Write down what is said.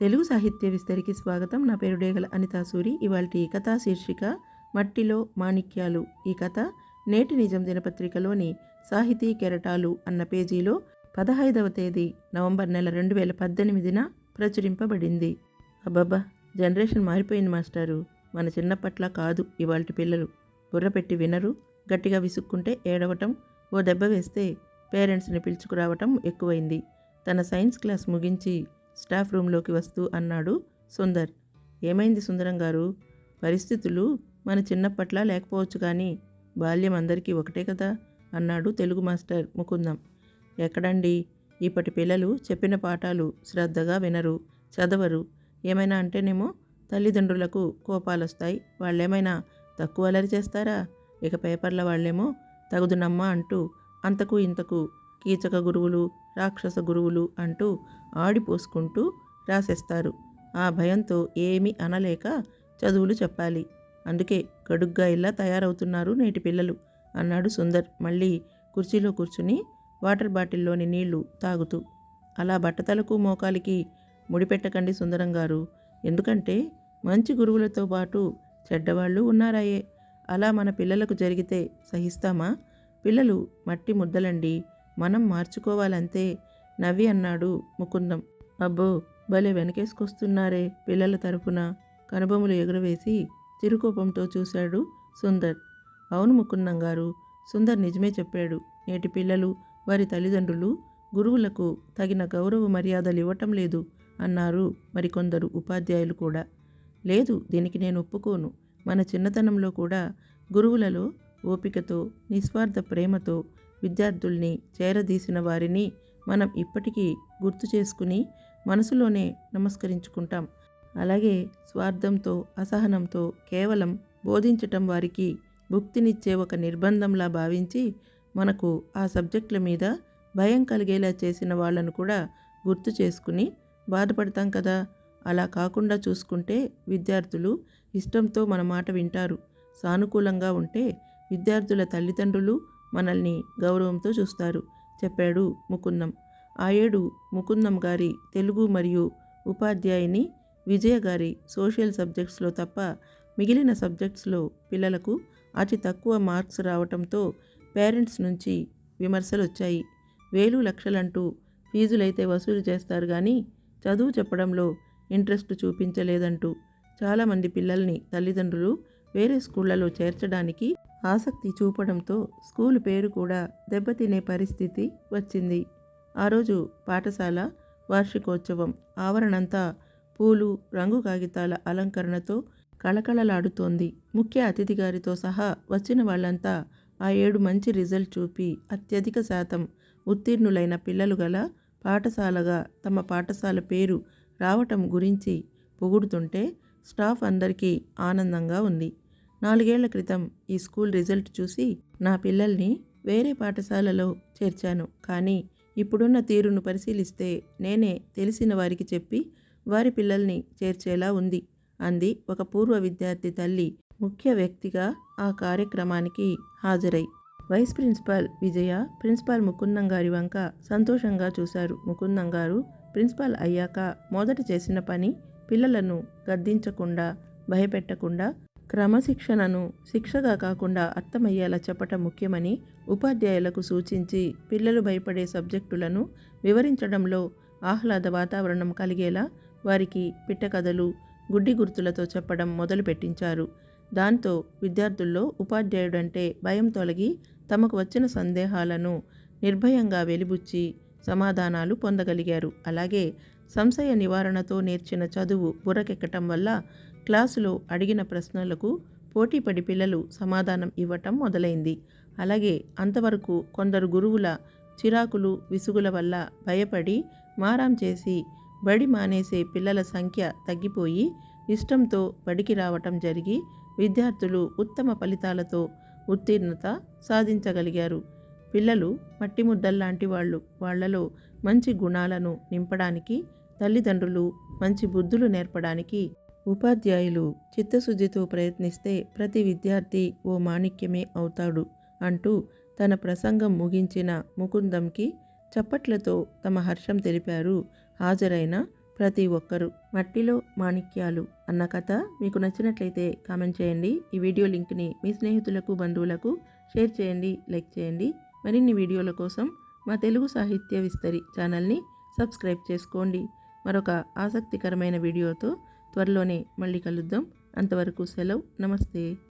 తెలుగు సాహిత్య విస్తరికి స్వాగతం. నా పేరు డేగల అనితాసూరి. ఇవాల్టి కథా శీర్షిక మట్టిలో మాణిక్యాలు. ఈ కథ నేటి నిజం దినపత్రికలోని సాహితీ కెరటాలు అన్న పేజీలో పదహైదవ తేదీ నవంబర్ నెల రెండు వేల పద్దెనిమిదిన ప్రచురింపబడింది. అబ్బబ్బా! జనరేషన్ మారిపోయింది మాస్టారు. మన చిన్నప్పట్లా కాదు ఇవాల్టి పిల్లలు. బుర్రపెట్టి వినరు. గట్టిగా విసుక్కుంటే ఏడవటం ఓ దెబ్బ వేస్తే పేరెంట్స్ని పిలుచుకురావటం ఎక్కువైంది. తన సైన్స్ క్లాస్ ముగించి స్టాఫ్ రూమ్లోకి వస్తూ అన్నాడు సుందర్. ఏమైంది సుందరం గారు? పరిస్థితులు మన చిన్నప్పట్లా లేకపోవచ్చు కానీ బాల్యం అందరికీ ఒకటే కదా? అన్నాడు తెలుగు మాస్టర్ ముకుందం. ఎక్కడండి? ఇప్పటి పిల్లలు చెప్పిన పాఠాలు శ్రద్ధగా వినరు చదవరు. ఏమైనా అంటేనేమో తల్లిదండ్రులకు కోపాలు వస్తాయి వాళ్ళేమైనా తక్కువ అలరి చేస్తారా? ఇక పేపర్ల వాళ్ళేమో తగుదునమ్మా అంటూ అంతకు ఇంతకు కీచక గురువులు రాక్షస గురువులు అంటూ ఆడిపోసుకుంటూ రాసేస్తారు. ఆ భయంతో ఏమీ అనలేక చదువులు చెప్పాలి. అందుకే గడుగ్గా ఇలా తయారవుతున్నారు నేటి పిల్లలు అన్నాడు సుందర్ మళ్ళీ కుర్చీలో కూర్చుని వాటర్ బాటిల్లోని నీళ్ళు తాగుతూ. అలా బట్టతలకు మోకాలికి ముడిపెట్టకండి సుందరం గారు. ఎందుకంటే మంచి గురువులతో పాటు చెడ్డవాళ్ళు ఉన్నారాయే. అలా మన పిల్లలకు జరిగితే సహిస్తామా? పిల్లలు మట్టి ముద్దలండి. మనం మార్చుకోవాలంతే నవ్వి అన్నాడు ముకుందం. అబ్బో భలే వెనకేసుకొస్తున్నారే పిల్లల తరపున కనుబొమ్మలు ఎగురవేసి చిరుకోపంతో చూశాడు సుందర్. అవును ముకుందం గారు సుందర్ నిజమే చెప్పాడు. నేటి పిల్లలు వారి తల్లిదండ్రులు గురువులకు తగిన గౌరవ మర్యాదలు ఇవ్వటం లేదు అన్నారు మరికొందరు ఉపాధ్యాయులు కూడా. లేదు దీనికి నేను ఒప్పుకోను. మన చిన్నతనంలో కూడా గురువులలో ఓపికతో నిస్వార్థ ప్రేమతో విద్యార్థుల్ని చేరదీసిన వారిని మనం ఇప్పటికీ గుర్తు చేసుకుని మనసులోనే నమస్కరించుకుంటాం. అలాగే స్వార్థంతో అసహనంతో కేవలం బోధించటం వారికి భుక్తినిచ్చే ఒక నిర్బంధంలా భావించి మనకు ఆ సబ్జెక్టుల మీద భయం కలిగేలా చేసిన వాళ్ళను కూడా గుర్తు చేసుకుని బాధపడతాం కదా? అలా కాకుండా చూసుకుంటే విద్యార్థులు ఇష్టంతో మన మాట వింటారు. సానుకూలంగా ఉంటే విద్యార్థుల తల్లిదండ్రులు మనల్ని గౌరవంతో చూస్తారు చెప్పాడు ముకుందం. ఆ ఏడు ముకుందం గారి తెలుగు మరియు ఉపాధ్యాయుని విజయ గారి సోషల్ సబ్జెక్ట్స్లో తప్ప మిగిలిన సబ్జెక్ట్స్లో పిల్లలకు అతి తక్కువ మార్క్స్ రావటంతో పేరెంట్స్ నుంచి విమర్శలు వచ్చాయి వేలు లక్షలంటూ ఫీజులైతే వసూలు చేస్తారు కానీ చదువు చెప్పడంలో ఇంట్రెస్ట్ చూపించలేదంటూ చాలామంది పిల్లల్ని తల్లిదండ్రులు వేరే స్కూళ్ళలో చేర్చడానికి ఆసక్తి చూపడంతో స్కూల్ పేరు కూడా దెబ్బతినే పరిస్థితి వచ్చింది. ఆ రోజు పాఠశాల వార్షికోత్సవం. ఆవరణంతా పూలు రంగు కాగితాల అలంకరణతో కళకళలాడుతోంది. ముఖ్య అతిథి గారితో సహా వచ్చిన వాళ్ళంతా ఆ ఏడు మంచి రిజల్ట్ చూపి అత్యధిక శాతం ఉత్తీర్ణులైన పిల్లలు గల పాఠశాలగా తమ పాఠశాల పేరు రావటం గురించి పొగుడుతుంటే స్టాఫ్ అందరికీ ఆనందంగా ఉంది. నాలుగేళ్ళ క్రితం ఈ స్కూల్ రిజల్ట్ చూసి నా పిల్లల్ని వేరే పాఠశాలలో చేర్చాను. కానీ ఇప్పుడున్న తీరును పరిశీలిస్తే నేనే తెలిసిన వారికి చెప్పి వారి పిల్లల్ని చేర్చేలా ఉంది అంది ఒక పూర్వ విద్యార్థి తల్లి ముఖ్య వ్యక్తిగా ఆ కార్యక్రమానికి హాజరై. Vice principal Vijaya principal Mukundam గారి వంక సంతోషంగా చూశారు. ముకుందం గారు ప్రిన్సిపాల్ అయ్యాక మొదట చేసిన పని పిల్లలను గద్దించకుండా భయపెట్టకుండా క్రమశిక్షణను శిక్షగా కాకుండా అర్థమయ్యేలా చెప్పటం ముఖ్యమని ఉపాధ్యాయులకు సూచించి పిల్లలు భయపడే సబ్జెక్టులను వివరించడంలో ఆహ్లాద వాతావరణం కలిగేలా వారికి పిట్టకథలు గుడ్డి గుర్తులతో చెప్పడం మొదలు పెట్టించారు దాంతో విద్యార్థుల్లో ఉపాధ్యాయుడంటే భయం తొలగి తమకు వచ్చిన సందేహాలను నిర్భయంగా వెలిబుచ్చి సమాధానాలు పొందగలిగారు. అలాగే సంశయ నివారణతో నేర్చిన చదువు బుర్రకెక్కటం వల్ల క్లాసులో అడిగిన ప్రశ్నలకు పోటీపడి పిల్లలు సమాధానం ఇవ్వటం మొదలైంది. అలాగే అంతవరకు కొందరు గురువుల చిరాకులు విసుగుల వల్ల భయపడి మారాం చేసి బడి మానేసే పిల్లల సంఖ్య తగ్గిపోయి ఇష్టంతో బడికి రావటం జరిగి విద్యార్థులు ఉత్తమ ఫలితాలతో ఉత్తీర్ణత సాధించగలిగారు. పిల్లలు మట్టి ముద్దల్లాంటి వాళ్ళు వాళ్ళలో మంచి గుణాలను నింపడానికి తల్లిదండ్రులు మంచి బుద్ధులు నేర్పడానికి ఉపాధ్యాయులు చిత్తశుద్ధితో ప్రయత్నిస్తే ప్రతి విద్యార్థి ఓ మాణిక్యమే అవుతాడు అంటూ తన ప్రసంగం ముగించిన ముకుందంకి చప్పట్లతో తమ హర్షం తెలిపారు హాజరైన ప్రతి ఒక్కరూ. మట్టిలో మాణిక్యాలు అన్న కథ మీకు నచ్చినట్లయితే కామెంట్ చేయండి. ఈ వీడియో లింక్ని మీ స్నేహితులకు బంధువులకు షేర్ చేయండి లైక్ చేయండి. మరిన్ని వీడియోల కోసం మా తెలుగు సాహిత్య విస్తరి ఛానల్ని సబ్స్క్రైబ్ చేసుకోండి. మరొక ఆసక్తికరమైన వీడియోతో త్వరలోనే మళ్ళీ కలుద్దాం. అంతవరకు సెలవు. నమస్తే.